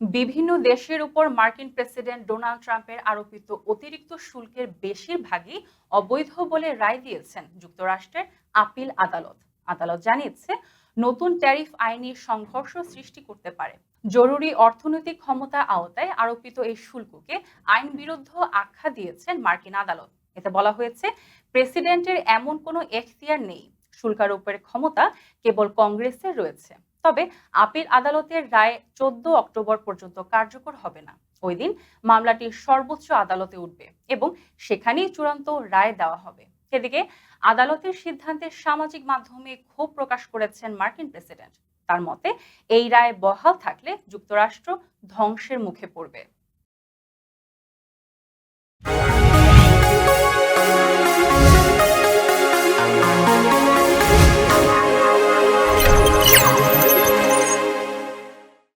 বিভিন্ন দেশের উপর মার্কিন প্রেসিডেন্ট ডোনাল্ড ট্রাম্পের আরোপিত অতিরিক্ত শুল্কের বেশিরভাগই অবৈধ বলে রায় দিয়েছেন যুক্তরাষ্ট্রের আপিল আদালত। আদালত জানিয়েছে, নতুন ট্যারিফ আইনি সংঘর্ষ সৃষ্টি করতে পারে। জরুরি অর্থনৈতিক ক্ষমতা আওতায় আরোপিত এই শুল্ককে আইন বিরুদ্ধ আখ্যা দিয়েছেন মার্কিন আদালত। এতে বলা হয়েছে, প্রেসিডেন্টের এমন কোনো এখতিয়ার নেই। শুল্কারোপের ক্ষমতা কেবল কংগ্রেসের রয়েছে। তবে আপিল আদালতের রায় চোদ্দ অক্টোবর পর্যন্ত কার্যকর হবে না। ওই দিন মামলাটি সর্বোচ্চ আদালতে উঠবে এবং সেখানেই চূড়ান্ত রায় দেওয়া হবে। এদিকে আদালতের সিদ্ধান্তে সামাজিক মাধ্যমে ক্ষোভ প্রকাশ করেছেন মার্কিন প্রেসিডেন্ট। তার মতে, এই রায় বহাল থাকলে যুক্তরাষ্ট্র ধ্বংসের মুখে পড়বে।